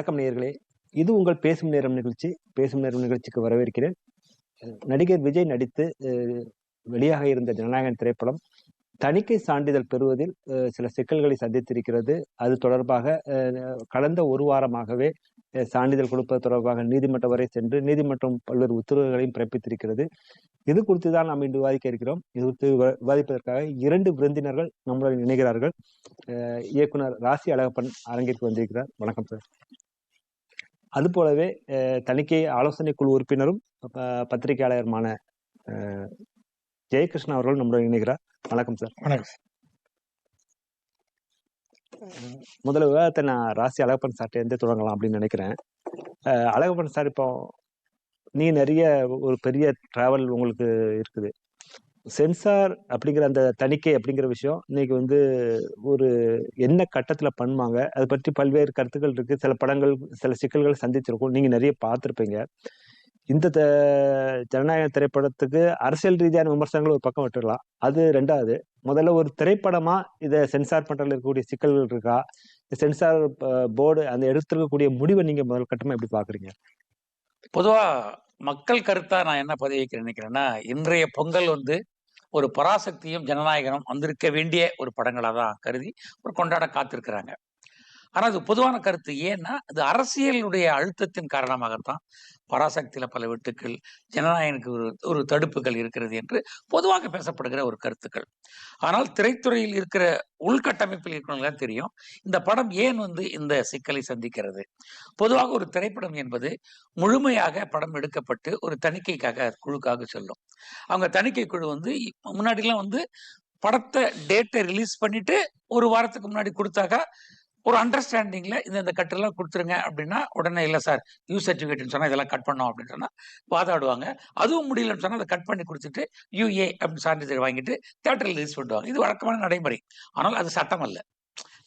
வணக்கம் நேயர்களே. இது உங்கள் பேசும் நேரம் நிகழ்ச்சி. பேசும் நேரம் நிகழ்ச்சிக்கு வரவேற்கிறேன். நடிகர் விஜய் நடித்து வெளியாக இருந்த ஜனநாயகன் திரைப்படம் தணிக்கை சான்றிதழ் பெறுவதில் சில சிக்கல்களை சந்தித்திருக்கிறது. அது தொடர்பாக கடந்த ஒரு வாரமாகவே சான்றிதழ் கொடுப்பது தொடர்பாக நீதிமன்றம் வரை சென்று நீதிமன்றம் பல்வேறு உத்தரவுகளையும் பிறப்பித்திருக்கிறது. இது குறித்து தான் நாம் இன்று விவாதிக்க இருக்கிறோம். இது குறித்து விவாதிப்பதற்காக இரண்டு விருந்தினர்கள் நம்முடன் இணைகிறார்கள். இயக்குனர் ராசி அழகப்பன் அரங்கிற்கு வந்திருக்கிறார். வணக்கம் சார். அது போலவே தணிக்கை ஆலோசனை குழு உறுப்பினரும் பத்திரிகையாளருமான அஹ், ஜெயகிருஷ்ணன் அவர்கள் நம்முடன் இணைகிறார். வணக்கம் சார். வணக்கம் முதல்ல விவாதத்தை நான் ராசி அழகப்பன் சார்ட்ட இருந்து தொடங்கலாம் அப்படின்னு நினைக்கிறேன். அழகப்பன் சார் இப்போ நீ நிறைய ஒரு பெரிய டிராவல் உங்களுக்கு இருக்குது. சென்சார் அப்படிங்கிற அந்த தணிக்கை அப்படிங்கிற விஷயம் இன்னைக்கு வந்து ஒரு என்ன கட்டத்தில் பண்ணுவாங்க அதை பற்றி பல்வேறு கருத்துக்கள் இருக்கு. சில படங்கள் சில சிக்கல்கள் சந்திச்சிருக்கும். நீங்கள் நிறைய பார்த்துருப்பீங்க. இந்த த- ஜனநாயக திரைப்படத்துக்கு அரசியல் ரீதியான விமர்சனங்கள் ஒரு பக்கம் விட்டுடலாம். அது ரெண்டாவது. முதல்ல ஒரு திரைப்படமா இதை சென்சார் பண்றதுல இருக்கக்கூடிய சிக்கல்கள் இருக்கா? சென்சார் போர்டு அந்த எடுத்திருக்கக்கூடிய முடிவை நீங்க முதல் கட்டமா எப்படி பாக்குறீங்க பொதுவா மக்கள் கருத்தா நான் என்ன பதிவிக்க நினைக்கிறேன்னா இன்றைய பொங்கல் வந்து ஒரு பராசக்தியும் ஜனநாயகனும் வந்திருக்க வேண்டிய ஒரு படங்களாக தான் கருதி ஒரு கொண்டாட காத்திருக்கிறாங்க. ஆனா அது பொதுவான கருத்து. ஏன்னா அது அரசியலுடைய அழுத்தத்தின் காரணமாகத்தான் பராசக்தியில பல வெட்டுக்கள் ஜனநாயகனுக்கு ஒரு ஒரு தடுப்புகள் இருக்கிறது என்று பொதுவாக பேசப்படுகிற ஒரு கருத்துக்கள். ஆனால் திரைத்துறையில் இருக்கிற உள்கட்டமைப்பில் இருக்கிறவங்களுக்கு தெரியும் இந்த படம் ஏன் வந்து இந்த சிக்கலை சந்திக்கிறது? பொதுவாக ஒரு திரைப்படம் என்பது முழுமையாக படம் எடுக்கப்பட்டு ஒரு தணிக்கைக்காக குழுக்காக செல்லும். அவங்க தணிக்கை குழு வந்து முன்னாடிலாம் வந்து படத்தை டேட்டை ரிலீஸ் பண்ணிட்டு ஒரு வாரத்துக்கு முன்னாடி கொடுத்தாக்கா ஒரு அண்டர்ஸ்டாண்டிங்கில் இந்த இந்த கட்டெல்லாம் கொடுத்துருங்க அப்படின்னா உடனே இல்லை சார் யூ சர்டிஃபிகேட்னு சொன்னால் இதெல்லாம் கட் பண்ணோம் அப்படின்னு சொன்னால் வாதாடுவாங்க. அதுவும் முடியலன்னு சொன்னால் அதை கட் பண்ணி கொடுத்துட்டு யூஏ அப்படின்னு சான்றிதழ் வாங்கிட்டு தேட்டரில் ரிலீஸ் பண்ணுவாங்க இது வழக்கமான நடைமுறை. ஆனால் அது சட்டம் அல்ல.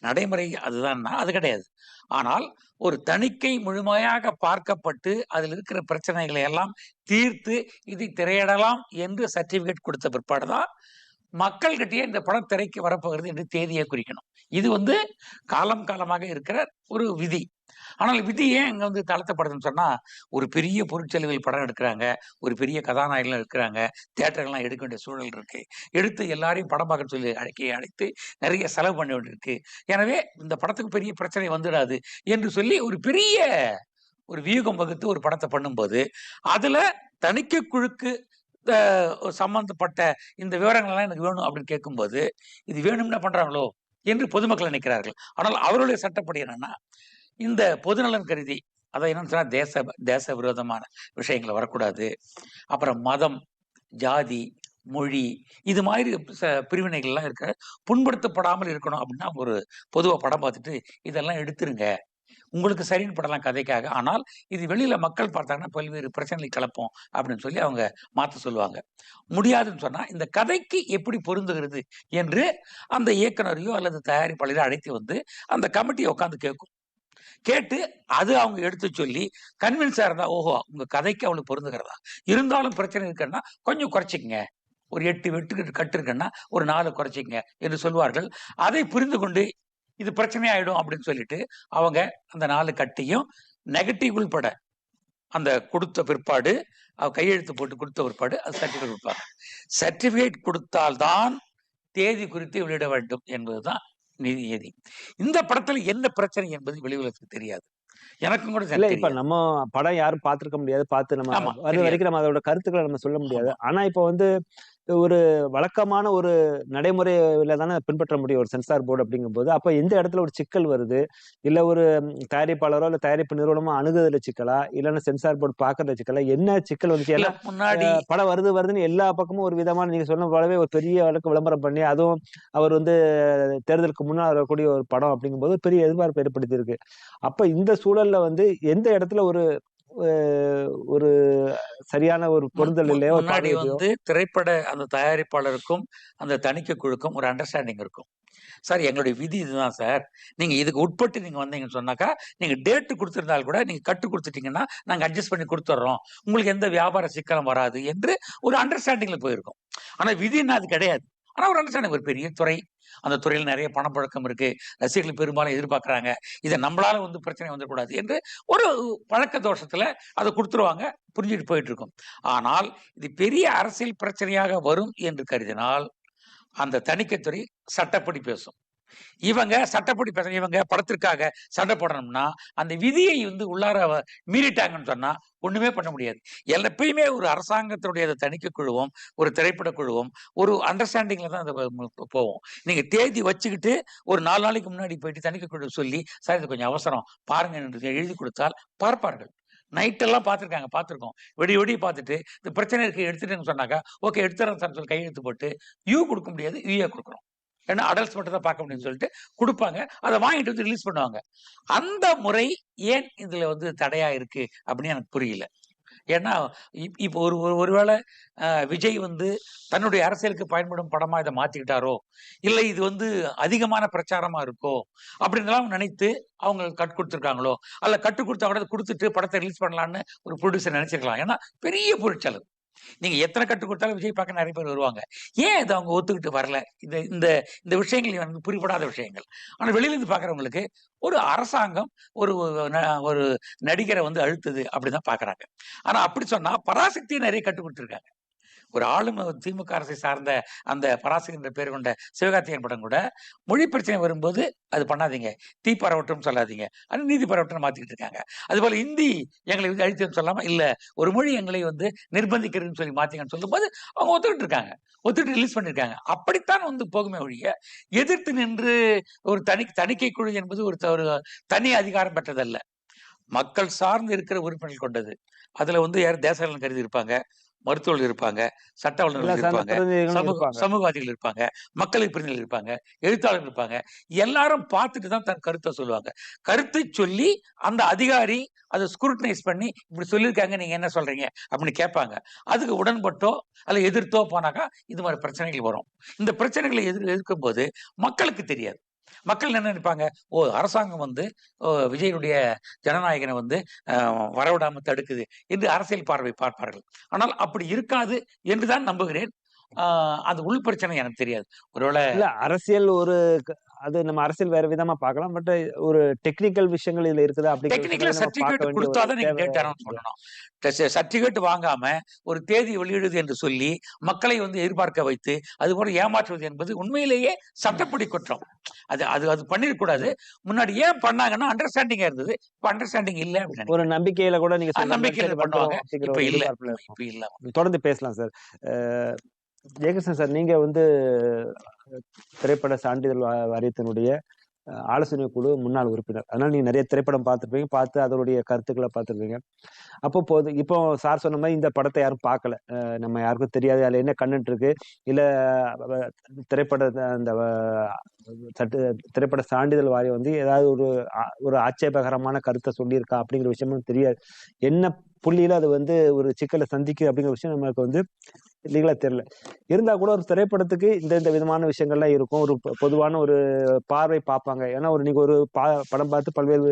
நடைமுறை அதுதான்னா அது கிடையாது. ஆனால் ஒரு தணிக்கை முழுமையாக பார்க்கப்பட்டு அதில் இருக்கிற பிரச்சனைகளை எல்லாம் தீர்த்து இதை திரையிடலாம் என்று சர்டிபிகேட் கொடுத்த பிற்பாடு தான் மக்கள்கிட்டயே இந்த படம் திரைக்கு வரப்போகிறது என்று தேதியை குறிக்கணும். இது வந்து காலம் காலமாக இருக்கிற ஒரு விதி. ஆனால் விதி ஏன் இங்கே வந்து தளர்த்தப்படுதுன்னு சொன்னால் ஒரு பெரிய பொருட்செலவில் படம் எடுக்கிறாங்க ஒரு பெரிய கதாநாயகர்கள் இருக்கிறாங்க தேட்டர்கள்லாம் எடுக்க வேண்டிய சூழல் இருக்கு. எடுத்து எல்லாரையும் படம் பார்க்க சொல்லி அழைக்க அழைத்து நிறைய செலவு பண்ண வேண்டியிருக்கு. எனவே இந்த படத்துக்கு பெரிய பிரச்சனை வந்துடாது என்று சொல்லி ஒரு பெரிய ஒரு வியூகம் வகுத்து ஒரு படத்தை பண்ணும்போது அதில் தணிக்கை குழுக்கு சம்பந்தப்பட்ட இந்த விவரங்கள்லாம் எனக்கு வேணும் அப்படின்னு கேட்கும்போது இது வேணும்னா பண்றாங்களோ என்று பொதுமக்கள் நினைக்கிறார்கள். ஆனால் அவருடைய சட்டப்படி என்னன்னா இந்த பொதுநலன் கருதி அதை என்னன்னு சொன்னா தேச தேச விரோதமான விஷயங்கள் வரக்கூடாது. அப்புறம் மதம் ஜாதி மொழி இது மாதிரி ச- பிரிவினைகள்லாம் இருக்க புண்படுத்தப்படாமல் இருக்கணும் அப்படின்னா அவங்க ஒரு பொதுவாக படம் பார்த்துட்டு இதெல்லாம் எடுத்துருங்க. உங்களுக்கு சரின்னு படலாம் கதைக்காக. ஆனால் இது வெளியில மக்கள் பார்த்தாங்கன்னா பல்வேறு பிரச்சனைகளை கிளப்போம் அப்படின்னு சொல்லி அவங்க மாத்த சொல்லுவாங்க. முடியாதுன்னு சொன்னா இந்த கதைக்கு எப்படி பொருந்துகிறது என்று அந்த இயக்குனரையோ அல்லது தயாரிப்பாளரையோ அழைத்து வந்து அந்த கமிட்டியை உட்காந்து கேட்கும். கேட்டு அது அவங்க எடுத்து சொல்லி கன்வின்ஸா இருந்தா ஓஹோ உங்க கதைக்கு அவளுக்கு பொருந்துகிறதா? இருந்தாலும் பிரச்சனை இருக்குன்னா கொஞ்சம் குறைச்சிக்கங்க. ஒரு எட்டு வெட்டு கட்டு இருக்குன்னா ஒரு நாலு குறைச்சிங்க என்று சொல்வார்கள். அதை புரிந்து கொண்டு இது பிரச்சனை ஆயிடும் அப்படின்னு சொல்லிட்டு அவங்க அந்த நாலு கட்டையும் நெகட்டிவ் உள்பட அந்த கொடுத்த பிற்பாடு அவ கையெழுத்து போட்டு கொடுத்த பிற்பாடு அது சர்டிஃபிகேட் கொடுப்பாங்க. சர்டிஃபிகேட் கொடுத்தால்தான் தேதி குறித்து வெளியிட வேண்டும் என்பதுதான் நிதி நிதி இந்த படத்துல என்ன பிரச்சனை என்பது வெளி உலகத்துக்கு தெரியாது. எனக்கும் கூட இல்ல இப்ப நம்ம படம் யாரும் பார்த்திருக்க முடியாது பார்த்து நம்ம அது. வரைக்கும் நம்ம அதோட கருத்துக்களை நம்ம சொல்ல முடியாது. ஆனா இப்ப வந்து ஒரு வழக்கமான ஒரு நடைமுறையில தானே பின்பற்ற முடியும் ஒரு சென்சார் போர்டு அப்படிங்கும்போது. அப்ப எந்த இடத்துல ஒரு சிக்கல் வருது? இல்ல ஒரு தயாரிப்பாளரோ இல்ல தயாரிப்பு நிறுவனமோ அணுகுதல சிக்கலா? இல்லைன்னா சென்சார் போர்டு பாக்குறதுல சிக்கலா? என்ன சிக்கல் வந்துச்சு? இல்ல ஏன்னா முன்னாடி படம் வருது வருதுன்னு எல்லா பக்கமும் ஒரு விதமான நீங்க சொன்ன போலவே ஒரு பெரிய அளவுக்கு விளம்பரம் பண்ணி அதுவும் அவர் வந்து தேர்தலுக்கு முன்னால் வரக்கூடிய ஒரு படம் அப்படிங்கும்போது பெரிய எதிர்பார்ப்பு ஏற்படுத்தி இருக்கு அப்ப இந்த சூழல்ல வந்து எந்த இடத்துல ஒரு ஒரு சரியான ஒரு பொருந்தல் இல்லையோ முன்னாடி வந்து திரைப்பட அந்த தயாரிப்பாளருக்கும் அந்த தணிக்கை குழுக்கும் ஒரு அண்டர்ஸ்டாண்டிங் இருக்கும். சார் எங்களுடைய விதி இதுதான் சார். நீங்க இதுக்கு உட்பட்டு நீங்க வந்தீங்கன்னு சொன்னாக்கா நீங்க டேட்டு கொடுத்திருந்தால் கூட நீங்க கட்டு கொடுத்துட்டீங்கன்னா நாங்க அட்ஜஸ்ட் பண்ணி கொடுத்துட்றோம் உங்களுக்கு எந்த வியாபார சிக்கலும் வராது என்று ஒரு அண்டர்ஸ்டாண்டிங்ல போயிருக்கும். ஆனா விதின்னா அது கிடையாது. ஆனால் ஒரு அண்டர்ஸ்டாண்டிங் ஒரு பெரிய துறை. அந்த துறையில் நிறைய பணப்பழக்கம் இருக்கு. ரசிகர்கள் பெரும்பாலும் எதிர்பார்க்குறாங்க. இதை நம்மளால வந்து பிரச்சனை வந்துடக்கூடாது என்று ஒரு பழக்க தோஷத்தில் அதை கொடுத்துருவாங்க. புரிஞ்சுட்டு போயிட்டு இருக்கும் ஆனால் இது பெரிய அரசியல் பிரச்சனையாக வரும் என்று கருதினால் அந்த தணிக்கைத்துறை சட்டப்படி பேசும். இவங்க சட்டப்படி பேச இவங்க படத்திற்காக சண்டை போடணும்னா அந்த விதியை வந்து உள்ளார மீறிட்டாங்கன்னு சொன்னா ஒண்ணுமே பண்ண முடியாது. எப்பயுமே ஒரு அரசாங்கத்தினுடைய தணிக்கை குழுவும் ஒரு திரைப்பட குழுவும் ஒரு அண்டர்ஸ்டாண்டிங்ல தான் போவோம். நீங்க தேதி வச்சுக்கிட்டு ஒரு நாலு நாளைக்கு முன்னாடி போயிட்டு தணிக்கை குழு சொல்லி சார் இது கொஞ்சம் அவசரம். பாருங்க என்று எழுதி கொடுத்தால் பார்ப்பார்கள். நைட்டெல்லாம் பார்த்துருக்காங்க பார்த்துருக்கோம். வெடி வெடி பார்த்துட்டு இந்த பிரச்சனை இருக்கு எடுத்துட்டேன்னு சொன்னாக்கா ஓகே எடுத்துறேன் சார் சொல்லி கையெழுத்து போட்டு யூ கொடுக்க முடியாது யூஏ கொடுக்குறோம். ஏன்னா அடல்ட்ஸ் மட்டும் தான் பார்க்க முடியும்னு சொல்லிட்டு கொடுப்பாங்க. அதை வாங்கிட்டு வந்து ரிலீஸ் பண்ணுவாங்க. அந்த முறை ஏன் இதுல வந்து தடையா இருக்கு அப்படின்னு எனக்கு புரியல. ஏன்னா இப்- இப்போ ஒரு ஒரு- ஒருவேளை விஜய் வந்து தன்னுடைய அரசியலுக்கு பயன்படும் படமா இதை மாத்திக்கிட்டாரோ? இல்லை இது வந்து அதிகமான பிரச்சாரமா இருக்கோ? அப்படின்லாம் நினைத்து அவங்க கட் கொடுத்துருக்காங்களோ? அல்ல கட்டு கொடுத்தா கூட கொடுத்துட்டு படத்தை ரிலீஸ் பண்ணலான்னு ஒரு ப்ரொடியூசர் நினைச்சிருக்கலாம். ஏன்னா பெரிய பொருட்செலவு. நீங்க எத்தனை கட்டு கொடுத்தாலும் விஜய் பார்க்க நிறைய பேர் வருவாங்க. ஏன் இதை அவங்க ஒத்துக்கிட்டு வரல? இந்த இந்த இந்த விஷயங்கள் எனக்கு புரிபடாத விஷயங்கள். ஆனா வெளியில இருந்து ஒரு அரசாங்கம் ஒரு ஒரு நடிகரை வந்து அழுத்துது அப்படிதான் பாக்குறாங்க ஆனா அப்படி சொன்னா பராசக்தியை நிறைய கட்டு கொடுத்துருக்காங்க. ஒரு ஆளும் திமுக அரசை சார்ந்த அந்த பராசக்தி என்ற பேர் கொண்ட சிவகார்த்திகேயன் படம் கூட மொழி பிரச்சனை வரும்போது அது பண்ணாதீங்க. தீ பரவட்டும் சொல்லாதீங்க. அது நீதி பரவட்டும் மாத்திக்கிட்டு இருக்காங்க. அதுபோல இந்தி எங்களை வந்து அழித்துன்னு சொல்லாம இல்ல ஒரு மொழி எங்களை வந்து நிர்பந்திக்கிறதுன்னு சொல்லி மாத்தீங்கன்னு சொல்லும்போது அவங்க ஒத்துக்கிட்டு இருக்காங்க. ஒத்துக்கிட்டு ரிலீஸ் பண்ணிருக்காங்க. அப்படித்தான் வந்து போகுமே ஒழிய எதிர்த்து நின்று ஒரு தனி தணிக்கை குழு என்பது ஒரு தனி அதிகாரம் பெற்றதல்ல. மக்கள் சார்ந்து இருக்கிற உறுப்பினர்கள் கொண்டது. அதுல வந்து யார் தேசகலன் கருதி இருப்பாங்க? மருத்துவர்கள் இருப்பாங்க சட்ட வல்லுநர்கள் இருப்பாங்க சமூகவாதிகள் இருப்பாங்க மக்களுக்கு பிரதிநிதிகள் இருப்பாங்க எழுத்தாளர்கள் இருப்பாங்க. எல்லாரும் பார்த்துட்டு தான் தன் கருத்தை சொல்லுவாங்க. கருத்தை சொல்லி அந்த அதிகாரி அதை ஸ்க்ரூட்டனைஸ் பண்ணி இப்படி சொல்லியிருக்காங்க நீங்க என்ன சொல்றீங்க? அப்படின்னு கேட்பாங்க. அதுக்கு உடன்பட்டோ அல்ல எதிர்த்தோ போனாக்கா இது மாதிரி பிரச்சனைகள் வரும். இந்த பிரச்சனைகளை எதிர் எதிர்க்கும் போது மக்களுக்கு தெரியாது. மக்கள் என்ன நினைப்பாங்க? ஓ அரசாங்கம் வந்து ஓ, விஜயனுடைய ஜனநாயகனை வந்து வரவிடாமல் தடுக்குது என்று அரசியல் பார்வை பார்ப்பார்கள். ஆனால் அப்படி இருக்காது என்றுதான் நம்புகிறேன். ஆஹ் அது உள் பிரச்சனை எனக்கு தெரியாது. ஒருவேளை இல்ல அரசியல் ஒரு அது நம்ம அரசியல் வேற விதமா பார்க்கலாம். பட் ஒரு டெக்னிக்கல் விஷயங்கள் இதுல இருக்குது அப்படிங்கிற டெக்னிக்கலா சர்டிபிகேட் கொடுத்தாதான் நீங்க தேவை. டேட் அனௌன்ஸ் பண்ணணும் சர்டிபிகேட் வாங்காம ஒரு தேதி வெளியிடுது என்று சொல்லி மக்களை வந்து எதிர்பார்க்க வைத்து அது போல ஏமாற்றுவது என்பது உண்மையிலேயே சட்டப்படி குற்றம். அது அது அது பண்ணிடக்கூடாது முன்னாடி ஏன் பண்ணாங்கன்னா அண்டர்ஸ்டாண்டிங்கா இருந்தது. இப்ப அண்டர்ஸ்டாண்டிங் இல்லை அப்படின்னு ஒரு நம்பிக்கையில கூட நீங்க நம்பிக்கையில பண்ணுவாங்க. இப்ப இல்ல. இப்ப இல்ல. தொடர்ந்து பேசலாம் சார். ஜெயகிருஷ்ணன் சார் நீங்க வந்து திரைப்பட சான்றிதழ் வா- வாரியத்தினுடைய ஆலோசனை குழு முன்னாள் உறுப்பினர். அதனால நீங்க நிறைய திரைப்படம் பார்த்துருப்பீங்க பார்த்து அதனுடைய கருத்துக்களை பார்த்துருப்பீங்க. அப்போ போது இப்போ சார் சொன்ன மாதிரி இந்த படத்தை யாரும் பார்க்கல. நம்ம யாருக்கும் தெரியாது அதுல என்ன கண்டென்ட் இருக்கு இல்ல திரைப்பட அந்த சட்டு திரைப்பட சான்றிதழ் வாரியம் வந்து ஏதாவது ஒரு ஒரு ஆட்சேபகரமான கருத்தை சொல்லியிருக்கா அப்படிங்கிற விஷயமும் தெரியாது. என்ன புள்ளியில அது வந்து ஒரு சிக்கலை சந்திக்குது அப்படிங்கிற விஷயம் நமக்கு வந்து லீகலா தெரியல. இருந்தா கூட ஒரு திரைப்படத்துக்கு இந்த இந்த விதமான விஷயங்கள்லாம் இருக்கும். ஒரு பொதுவான ஒரு பார்வை பார்ப்பாங்க. ஏன்னா ஒரு நீங்க ஒரு பா படம் பார்த்து பல்வேறு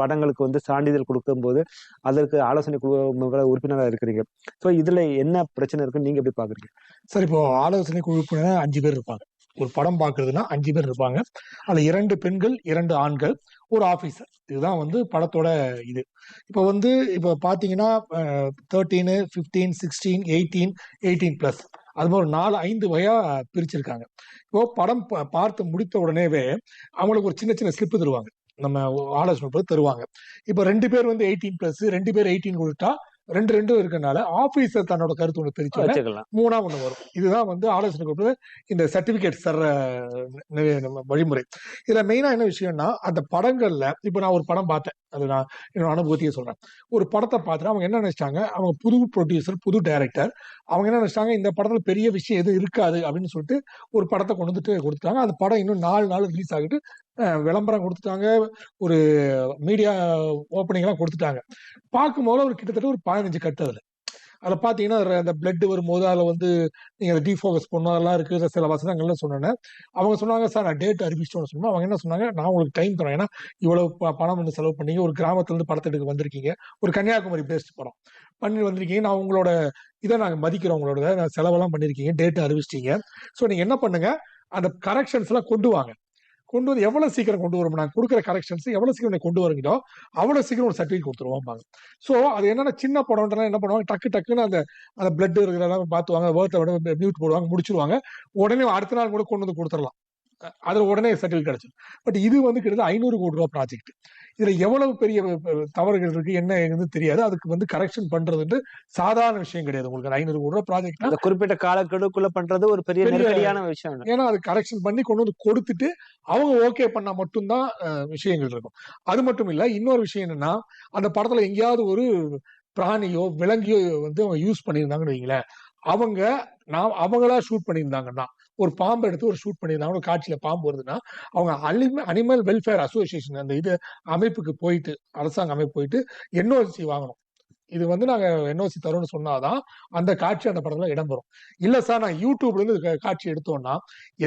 படங்களுக்கு வந்து சான்றிதழ் கொடுக்கும்போது அதற்கு ஆலோசனை குழு உறுப்பினராக இருக்கிறீங்க. ஸோ இதுல என்ன பிரச்சனை இருக்குன்னு நீங்க எப்படி பாக்குறீங்க சார் இப்போ ஆலோசனை குழு அஞ்சு பேர் இருப்பாங்க. ஒரு படம் பார்க்கறதுன்னா அஞ்சு பேர் இருப்பாங்க. அதுல இரண்டு பெண்கள் இரண்டு ஆண்கள். ஒரு ஆஃபீஸர் இதுதான் வந்து படத்தோட இது. இப்போ வந்து இப்போ பார்த்தீங்கன்னா thirteen fifteen sixteen eighteen eighteen plus அது மாதிரி ஒரு நாலு ஐந்து வகையா பிரிச்சிருக்காங்க. இப்போ படம் பார்த்து முடித்த உடனேவே அவங்களுக்கு ஒரு சின்ன சின்ன ஸ்லிப்பு தருவாங்க. நம்ம ஆலோசனை தருவாங்க. இப்போ ரெண்டு பேர் வந்து எயிட்டீன் ப்ளஸ் ரெண்டு பேர் எயிட்டீன் கொடுத்தா ரெண்டு ரெண்டும் இருக்கனால ஆபீசர் தன்னோட கருத்து ஒன்று வச்சுக்கலாம். மூணா ஒண்ணு வரும். இதுதான் வந்து ஆலோசனை கொடுப்பது இந்த சர்டிபிகேட் நம்ம வழிமுறை. இதுல மெயினா என்ன விஷயம்னா அந்த படங்கள்ல இப்ப நான் ஒரு படம் பார்த்தேன். அது நான் என்னோட அனுபவத்தையே சொல்றேன். ஒரு படத்தை பார்த்துட்டு அவங்க என்ன நினைச்சிட்டாங்க? அவங்க புது ப்ரொடியூசர் புது டைரக்டர் அவங்க என்ன நினைச்சிட்டாங்க? இந்த படத்துல பெரிய விஷயம் எதுவும் இருக்காது அப்படின்னு சொல்லிட்டு ஒரு படத்தை கொண்டு வந்துட்டு கொடுத்துட்டாங்க. அந்த படம் இன்னும் நாலு நாள் ரிலீஸ் ஆகிட்டு விளம்பரம் கொடுத்துட்டாங்க. ஒரு மீடியா ஓப்பனிங் எல்லாம் கொடுத்துட்டாங்க. பார்க்கும்போது ஒரு கிட்டத்தட்ட ஒரு பதினஞ்சு கட்டு அதுல. அதில் பார்த்தீங்கன்னா அந்த பிளட் வரும்போது அதில் வந்து நீங்கள் அதை டீஃபோகஸ் பண்ணணும் அதெல்லாம் இருக்குது சில வசனங்கள்லாம் சொன்னேன். அவங்க சொன்னாங்க சார் நான் டேட் அறிவிச்சிட்டோம்னு சொன்னோம் அவங்க என்ன சொன்னாங்க நான் உங்களுக்கு டைம் தரேன். ஏன்னா இவ்வளோ பணம் வந்து செலவு பண்ணீங்க. ஒரு கிராமத்துலேருந்து இருந்து எடுக்க வந்திருக்கீங்க. ஒரு கன்னியாகுமரி பேஸ்ட் படம் பண்ணி வந்திருக்கீங்க. நான் உங்களோட இதை நாங்கள் மதிக்கிறோம் உங்களோட நான் செலவெல்லாம் பண்ணியிருக்கீங்க டேட் அறிவிச்சிட்டீங்க. ஸோ நீங்கள் என்ன பண்ணுங்கள் அந்த கரெக்ஷன்ஸ் எல்லாம் கொண்டு வாங்க. கொண்டு வந்து எவ்வளவு சீக்கிரம் கொண்டு வரும்? நாங்கள் கொடுக்குற கரெக்ஷன்ஸ் எவ்வளவு சீக்கிரம் கொண்டு வரீங்களோ அவ்வளவு சீக்கிரம் ஒரு சர்டிஃபிகேட் கொடுத்துருவாங்க ஸோ அது என்னன்னா சின்ன படம்ன்றா என்ன பண்ணுவாங்க? டக்கு டக்குன்னு அந்த அந்த பிளட் இருக்கிறதெல்லாம் பார்த்துவாங்க வேர்த்தை விட மியூட் போடுவாங்க முடிச்சிருவாங்க. உடனே அடுத்த நாள் கூட கொண்டு வந்து கொடுத்துடலாம். அதுல உடனே சர்டிஃபிகேட் கிடைச்சிடும் பட் இது வந்து கிட்டத்தட்ட ஐநூறு கோடி ரூபா ப்ராஜெக்ட் இதுல எவ்வளவு பெரிய தவறுகள் இருக்கு என்ன ஏதுன்னு தெரியாது. அதுக்கு வந்து கரெக்ஷன் பண்றது வந்து சாதாரண விஷயம் கிடையாது உங்களுக்கு. ஐநூறு கோடி ரூபா ப்ராஜெக்ட் அந்த குறிப்பிட்ட காலக்கெடுக்குள்ள பண்றது ஒரு பெரிய நெருக்கடியான விஷயம். ஏன்னா அது கரெக்ஷன் பண்ணி கொண்டு வந்து கொடுத்துட்டு அவங்க ஓகே பண்ணா மட்டும்தான் விஷயங்கள் இருக்கும். அது மட்டும் இல்ல இன்னொரு விஷயம் என்னன்னா அந்த படத்துல எங்கேயாவது ஒரு பிராணியோ விலங்கியோ வந்து அவங்க யூஸ் பண்ணியிருந்தாங்கன்னு வைங்களேன் அவங்க நான் அவங்களா ஷூட் பண்ணியிருந்தாங்கன்னா ஒரு பாம்பு எடுத்து ஒரு ஷூட் பண்ணியிருந்தாங்க ஒரு காட்சியில பாம்பு வருதுன்னா அவங்க அனிமல் அனிமல் வெல்ஃபேர் அசோசியேஷன் அந்த இது அமைப்புக்கு போயிட்டு அரசாங்க அமைப்பு போயிட்டு என்ஓசி வாங்கணும். இது வந்து நாங்க என்ஓசி தரோம்னு சொன்னாதான் அந்த காட்சி அந்த படத்துல இடம்பெறும். இல்ல சார் நான் யூடியூப்ல இருந்து காட்சி எடுத்தோம்னா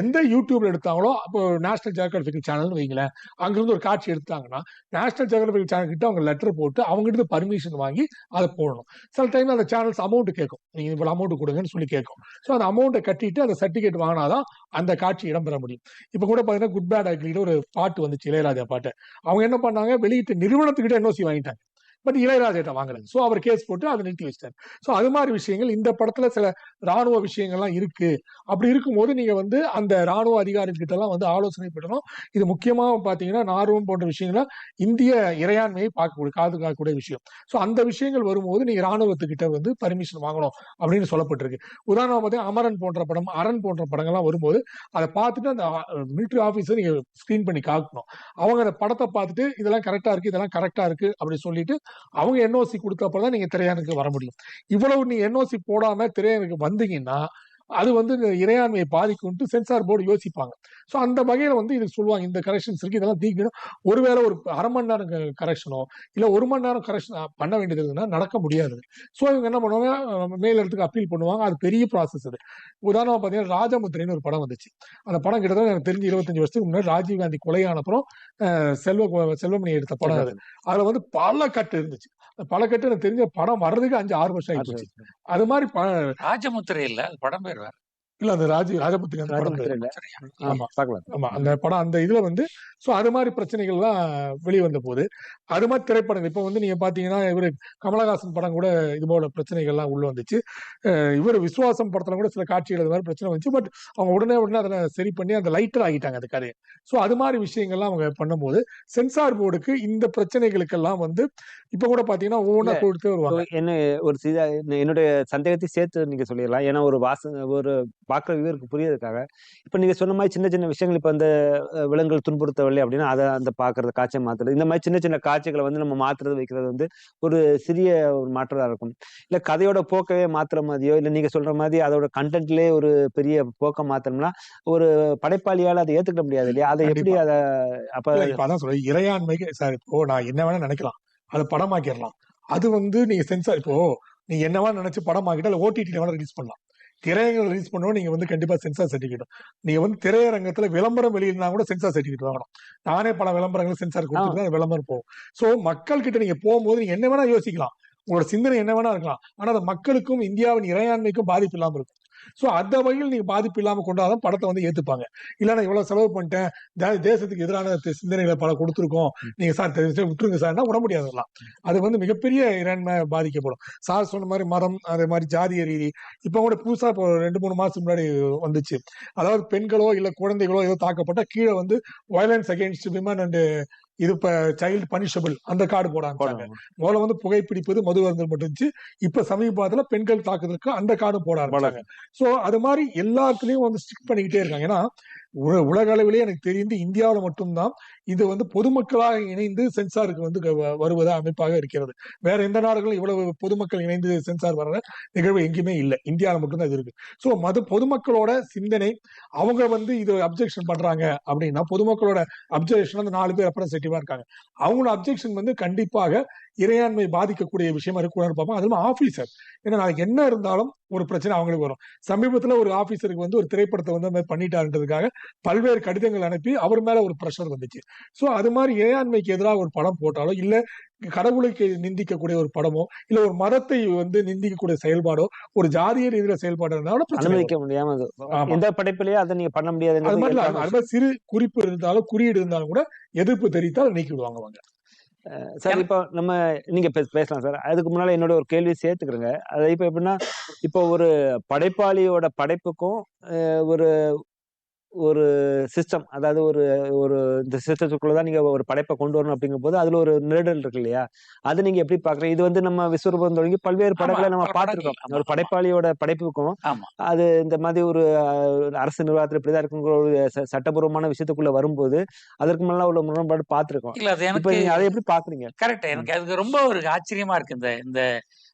எந்த யூடியூப்ல எடுத்தாங்களோ அப்போ நேஷனல் ஜியோகிராபிக் சேனல்னு வைங்களேன் அங்கிருந்து ஒரு காட்சி எடுத்தாங்கன்னா நேஷனல் ஜியோகிராபிக் சேனல் கிட்ட அவங்க லெட்டர் போட்டு அவங்க கிட்ட பர்மிஷன் வாங்கி அதை போடணும். சில டைம் அந்த சேனல்ஸ் அமௌண்ட் கேட்கும். நீங்க இவ்வளவு அமௌண்ட் கொடுங்கன்னு சொல்லி கேட்கும். ஸோ அந்த அமௌண்ட்டை கட்டிட்டு அந்த சர்டிஃபிகேட் வாங்கினாதான் அந்த காட்சி இடம்பெற முடியும். இப்போ கூட பாத்தீங்கன்னா குட் பேட் அக்லியில் ஒரு பாட்டு வந்துச்சு இளையராஜா பாட்டு. அவங்க என்ன பண்ணாங்க வெளியிட்ட நிறுவனத்துக்கிட்ட என்ஓசி வாங்கிட்டாங்க. பட் இளையராஜாட்ட வாங்கல ஸோ அவர் கேஸ் போட்டு அதை நிறுத்தி வச்சிட்டார். ஸோ அது மாதிரி விஷயங்கள் இந்த படத்துல சில ராணுவ விஷயங்கள்லாம் இருக்கு. அப்படி இருக்கும்போது நீங்க வந்து அந்த ராணுவ அதிகாரிகிட்ட எல்லாம் வந்து ஆலோசனை பெறணும். இது முக்கியமா பாத்தீங்கன்னா நார்வம் போன்ற விஷயங்கள்லாம் இந்திய இறையாண்மையை பார்க்கக்கூடிய பாதுகாக்கக்கூடிய விஷயம். ஸோ அந்த விஷயங்கள் வரும்போது நீங்க ராணுவத்துக்கிட்ட வந்து பர்மிஷன் வாங்கணும் அப்படின்னு சொல்லப்பட்டிருக்கு. உதாரணமாக பார்த்தீங்கன்னா அமரன் போன்ற படம் அரண் போன்ற படங்கள்லாம் வரும்போது அதை பார்த்துட்டு அந்த மிலிட்ரி ஆஃபீஸர் நீங்க ஸ்கிரீன் பண்ணி காக்கணும். அவங்க அந்த படத்தை பார்த்துட்டு இதெல்லாம் கரெக்டா இருக்கு இதெல்லாம் கரெக்டா இருக்கு அப்படின்னு சொல்லிட்டு அவங்க என்ஓசி கொடுத்தப்பதான் நீங்க திரையானுக்கு வர முடியும். இவ்வளவு நீ என்ஓசி போடாம திரையானுக்கு வந்தீங்கன்னா அது வந்து இறையாண்மையை பாதிக்கும்ட்டு சென்சார் போர்டு யோசிப்பாங்க. ஸோ அந்த வகையில வந்து இதுக்கு சொல்லுவாங்க இந்த கரெக்ஷன்ஸ் இருக்கு இதெல்லாம் தீக்கணும். ஒருவேளை ஒரு அரை மணி நேரம் கரெக்ஷனோ இல்ல ஒரு மணி நேரம் கரெக்ஷன் பண்ண வேண்டியது இருக்குன்னா நடக்க முடியாது. ஸோ இவங்க என்ன பண்ணுவாங்க மேல் இடத்துக்கு அப்பீல் பண்ணுவாங்க. அது பெரிய ப்ராசஸ் அது. உதாரணமா பார்த்தீங்கன்னா ராஜமுத்திரைன்னு ஒரு படம் வந்துச்சு. அந்த படம் கிட்டத்தட்ட எனக்கு தெரிஞ்சு இருபத்தஞ்சு வருஷத்துக்கு முன்னாடி ராஜீவ் காந்தி கொலையான அப்புறம் செல்வ செல்வமணி எடுத்த படம் அது. அதுல வந்து பல கட்டு இருந்துச்சு. பல கட்டு எனக்கு தெரிஞ்ச படம் வர்றதுக்கு அஞ்சு ஆறு வருஷம் ஆயிடுச்சு அது மாதிரி ராஜமுத்திரை இல்ல அது படம் பேர் வேற. இல்ல அந்த ராஜி ராஜபுத்திரி அந்த படம் ஆமா. அந்த படம் அந்த இதுல வந்து சோ அது மாதிரி பிரச்சனைகள்லாம் வெளிவந்த போது அது மாதிரி திரைப்படங்கள் இப்ப வந்து நீங்க பாத்தீங்கன்னா இவரு கமலஹாசன் படம் கூட இது போல பிரச்சனைகள்லாம் உள்ள வந்துச்சு. இவர் விசுவாசம் படத்துல கூட சில காட்சிகள் அது மாதிரி பிரச்சனை வந்துச்சு பட் அவங்க உடனே உடனே அதை சரி பண்ணி அந்த லைட்டர் ஆகிட்டாங்க அந்த கதையை. சோ அது மாதிரி விஷயங்கள்லாம் அவங்க பண்ணும்போது சென்சார் போர்டுக்கு இந்த பிரச்சனைகளுக்கெல்லாம் வந்து இப்ப கூட பாத்தீங்கன்னா ஒவ்வொன்றா கொடுத்தே வருவாங்க. என்ன ஒரு சித என்னுடைய சந்தேகத்தை சேர்த்து நீங்க சொல்லிடலாம். ஏன்னா ஒரு வாச ஒரு பார்க்குற வியூவருக்கு புரியறதுக்காக இப்போ நீங்க சொன்ன மாதிரி சின்ன சின்ன விஷயங்கள் இப்போ அந்த விலங்குகள் துன்புறுத்தவில்லை அப்படின்னா அதை அந்த பார்க்கறது காட்சியை மாத்துறது இந்த மாதிரி சின்ன சின்ன காட்சிகளை வந்து நம்ம மாத்துறது வைக்கிறது வந்து ஒரு சிறிய ஒரு மாற்றதா இருக்கும். இல்ல கதையோட போக்கவே மாத்துற மாதிரியோ இல்ல நீங்க சொல்ற மாதிரி அதோட கண்டென்ட்லயே ஒரு பெரிய போக்க மாத்தணும்னா ஒரு படைப்பாளியால அதை ஏத்துக்க முடியாது இல்லையா? அதை எப்படி. அதை அப்ப அதான் சொல்றேன். இறையாண்மைக்கு சார் இப்போ நான் என்ன வேணா நினைக்கலாம். அதை படமாக்கிடலாம். அது வந்து நீங்க சென்சார் இப்போ நீங்க என்ன வேணா நினைச்சு படமாக்கிட்டு அல்ல ஓடிடில வேணா ரிலீஸ் பண்ணலாம். திரையரங்க ரிலீஸ் பண்ணுவோம் நீங்க வந்து கண்டிப்பா சென்சார் சர்டிஃபிகேட் நீங்க வந்து திரையரங்கத்துல விளம்பரம் வெளியிடனா கூட சென்சார் சர்டிஃபிகேட் வாங்கணும். நானே பல விளம்பரங்கள் சென்சார் கொடுத்துட்டு தான் விளம்பரம் போகும் சோ மக்கள் கிட்ட நீங்க போகும்போது நீங்க என்ன வேணா யோசிக்கலாம். உங்களோட சிந்தனை என்ன வேணா இருக்கலாம். ஆனா அது மக்களுக்கும் இந்தியாவின் இறையாண்மைக்கும் பாதிப்பு இல்லாம இருக்கும். சோ அந்த வகையில் நீங்க பாதிப்பு இல்லாம கொண்டாதான் படத்தை வந்து ஏத்துப்பாங்க. இல்ல நான் இவ்வளவு செலவு பண்ணிட்டேன். தேசத்துக்கு எதிரான சிந்தனைகளை பல கொடுத்துருக்கோம். நீங்க சார் விட்டுருங்க சார்னா விட முடியாதுலாம் அது வந்து மிகப்பெரிய இறையாண்மை பாதிக்கப்படும். சார் சொன்ன மாதிரி மதம் அதே மாதிரி ஜாதிய ரீதி. இப்ப கூட புதுசா இப்போ ரெண்டு மூணு மாசம் முன்னாடி வந்துச்சு. அதாவது பெண்களோ இல்ல குழந்தைகளோ ஏதோ தாக்கப்பட்டா கீழே வந்து வயலன்ஸ் அகைன்ஸ்ட் விமன் அண்ட் இது இப்ப சைல்டு பனிஷபிள் அந்த கார்டு போட ஆரம்பிச்சாங்க. முதல்ல வந்து புகைப்பிடிப்பது மது வருந்தல் மட்டும் இருந்துச்சு இப்ப சமீபத்துல பெண்கள் தாக்குதலுக்கு அந்த கார்டும் போட ஆரம்பிச்சாங்க. சோ அது மாதிரி எல்லாத்துலயும் வந்து ஸ்டிக் பண்ணிக்கிட்டே இருக்காங்க. ஏன்னா உல- உலக அளவிலேயே எனக்கு தெரிந்து இந்தியாவுல மட்டும்தான் இது வந்து பொதுமக்களாக இணைந்து சென்சாருக்கு வந்து க- அமைப்பாக இருக்கிறது. வேற எந்த நாடுகளும் இவ்வளவு பொதுமக்கள் இணைந்து சென்சார் வர்ற நிகழ்வு எங்கேயுமே இல்லை. இந்தியாவில் மட்டும்தான் இது இருக்கு. ஸோ மது பொதுமக்களோட சிந்தனை அவங்க வந்து இது அப்ஜெக்ஷன் பண்றாங்க அப்படின்னா பொதுமக்களோட அப்சர்வேஷன் வந்து நாலு பேர் ரெப்ரஸன்டேட்டிவா இருக்காங்க. அவங்களோட அப்ஜெக்ஷன் வந்து கண்டிப்பாக இறையாண்மை பாதிக்கக்கூடிய விஷயமா இருக்கக்கூடாதுன்னு பார்ப்போம். அதுவும் ஆபீசர் ஏன்னா நாளைக்கு என்ன இருந்தாலும் ஒரு பிரச்சனை அவங்களுக்கு வரும். சமீபத்துல ஒரு ஆபீசருக்கு வந்து ஒரு திரைப்படத்தை வந்து அந்த மாதிரி பண்ணிட்டாருன்றதுக்காக பல்வேறு கடிதங்கள் அனுப்பி அவர் மேல ஒரு ப்ரெஷர் வந்துச்சு. சோ அது மாதிரி இறையாண்மைக்கு எதிராக ஒரு படம் போட்டாலோ இல்ல கடவுளுக்கு நிந்திக்கக்கூடிய ஒரு படமோ இல்ல ஒரு மதத்தை வந்து நிந்திக்கக்கூடிய செயல்பாடோ ஒரு ஜாதிய ரீதியில செயல்பாடு இருந்தாலும் பிரச்சனை வரும். அனுமதிக்க முடியாம அது. எந்த படைப்பிலேயே அதை நீங்க பண்ண அது முடியாதுங்கிறது மாதிரி அது மாதிரி சிறு குறிப்பு இருந்தாலும் குறியீடு இருந்தாலும் கூட எதிர்ப்பு தெரிவித்தால் நீக்கி விடுவாங்க அவங்க சார் இப்போ நம்ம நீங்க பேசலாம் சார் அதுக்கு முன்னால என்னோட ஒரு கேள்வி சேர்த்துக்கிறேங்க அது இப்போ எப்படின்னா இப்போ ஒரு படைப்பாளியோட படைப்புக்கும் ஒரு ஒரு சிஸ்டம் அதாவது ஒரு ஒரு இந்த சிஸ்டத்துக்குள்ள தான் நீங்க ஒரு படைப்பை கொண்டு வரணும் அப்படிங்கும்போது அதுல ஒரு நெருடல் இருக்கு இல்லையா? அது நீங்க எப்படி பாக்குறீங்க? இது வந்து நம்ம விஸ்வரூபம் தொடங்கி பல்வேறு படங்களை நம்ம பார்த்திருக்கோம். ஒரு படைப்பாளியோட படைப்புக்கும். அது இந்த மாதிரி ஒரு அரசு நிர்வாகத்தில் இப்படிதான் இருக்குங்கிற ஒரு சட்டபூர்வமான விஷயத்துக்குள்ள வரும்போது அதற்கு முன்னால உள்ள முரண்பாடு பார்த்திருக்கோம். இப்ப எனக்கு நீங்க அதை எப்படி பாக்குறீங்க? கரெக்ட். எனக்கு அதுக்கு ரொம்ப ஒரு ஆச்சரியமா இருக்கு இந்த இந்த